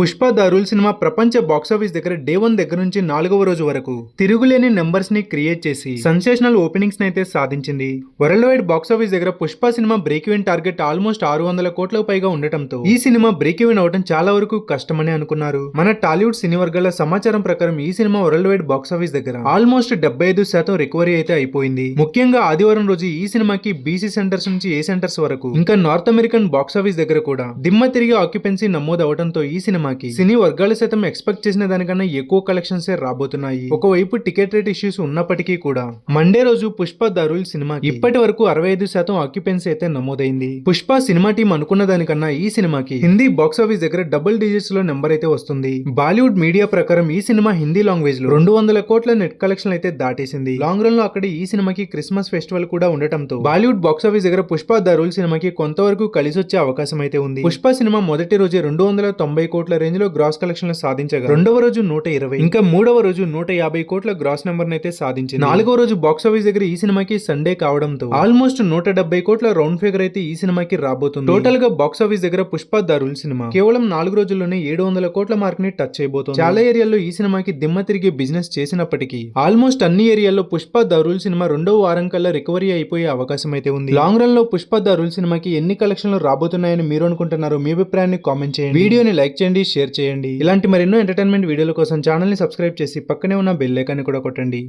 Pushpa the rule cinema ప్రపంచ box office దగ్గర day one దగ్గర నుంచి నాలుగవ రోజు వరకు తిరుగులేని నెంబర్స్ని క్రియేట్ చేసి సెన్సేషనల్ ఓపెనింగ్స్ అయితే సాధించింది. వరల్డ్ వైడ్ బాక్సాఫీస్ దగ్గర Pushpa cinema break even target almost ఆరు వందల కోట్లకు పైగా ఉండటంతో ఈ సినిమా బ్రేక్ ఈవెన్ అవడం చాలా వరకు కష్టమని అనుకున్నారు. మన టాలీవుడ్ సినీ వర్గాల సమాచారం ప్రకారం ఈ cinema world wide box office దగ్గర ఆల్మోస్ట్ డెబ్బై ఐదు శాతం రికవరీ అయితే అయిపోయింది. ముఖ్యంగా ఆదివారం రోజు ఈ సినిమాకి బీసీ సెంటర్స్ నుంచి ఏ సెంటర్స్ వరకు ఇంకా నార్త్ అమెరికన్ బాక్సాఫీస్ దగ్గర కూడా దిమ్మ తిరిగి ఆక్యుపెన్సీ నమోదు అవడంతో ఈ సినిమా సినిమాకి సినీ వర్గాలు సైతం ఎక్స్పెక్ట్ చేసిన దానికన్నా ఎక్కువ కలెక్షన్స్ రాబోతున్నాయి. ఒకవైపు టికెట్ రేట్ ఇష్యూస్ ఉన్నప్పటికీ కూడా మండే రోజు పుష్ప దారుల్ సినిమా ఇప్పటి వరకు అరవై ఐదు శాతం ఆక్యుపెన్సీ అయితే నమోదైంది. పుష్ప సినిమా టీం అనుకున్న దానికన్నా ఈ సినిమాకి హిందీ బాక్స్ ఆఫీస్ దగ్గర డబుల్ డిజిట్స్లో నెంబర్ అయితే వస్తుంది. బాలీవుడ్ మీడియా ప్రకారం ఈ సినిమా హిందీ లాంగ్వేజ్లో రెండు వందల కోట్ల నెట్ కలెక్షన్ అయితే దాటేసింది. లాంగ్ రన్లో అక్కడ ఈ సినిమాకి క్రిస్మస్ ఫెస్టివల్ కూడా ఉండటంతో బాలీవుడ్ బాక్స్ ఆఫీస్ దగ్గర పుష్ప దారుల్ సినిమాకి కొంతవరకు కలిసి వచ్చే అవకాశం అయితే ఉంది. పుష్ప సినిమా మొదటి రోజే రెండు వందల తొంభై కోట్ల రేంజ్లో గ్రాస్ కలెక్షన్ సాధించగా రెండవ రోజు నూట ఇరవై. ఇంకా మూడవ రోజు నూట యాభై కోట్ల గ్రాస్ నెంబర్ అయితే సాధించింది. నాలుగవ రోజు బాక్స్ ఆఫీస్ దగ్గర ఈ సినిమాకి సండే కావడంతో ఆల్మోస్ట్ నూట డెబ్బై కోట్ల రౌండ్ ఫిగర్ అయితే ఈ సినిమాకి రాబోతుంది. టోటల్గా బాక్స్ ఆఫీస్ దగ్గర పుష్ప ద రూల్ సినిమా. కేవలం నాలుగు రోజుల్లోనే ఏడు వందల కోట్ల మార్క్ని టచ్ చేయబోతుంది. చాలా ఏరియాల్లో ఈ సినిమాకి దిమ్మ తిరిగి బిజినెస్ చేసినప్పటికీ ఆల్మోస్ట్ అన్ని ఏరియాల్లో పుష్ప ద రూల్ సినిమా రెండో వారం కల్లా రికవరీ అయిపోయే అవకాశం అయితే ఉంది. లాంగ్ రన్లో పుష్ప ద రూల్ సినిమాకి ఎన్ని కలెక్షన్లు రాబోతున్నాయని మీరు అనుకుంటున్నారు మీ అభిప్రాయాన్ని కామెంట్ చేయండి. వీడియోని లైక్ చేయండి షేర్ చేయండి. ఇలాంటి మరెన్నో ఎంటర్టైన్మెంట్ వీడియోల కోసం ఛానల్ని సబ్స్క్రైబ్ చేసి పక్కనే ఉన్న బెల్ ఐకాన్ని కూడా కొట్టండి.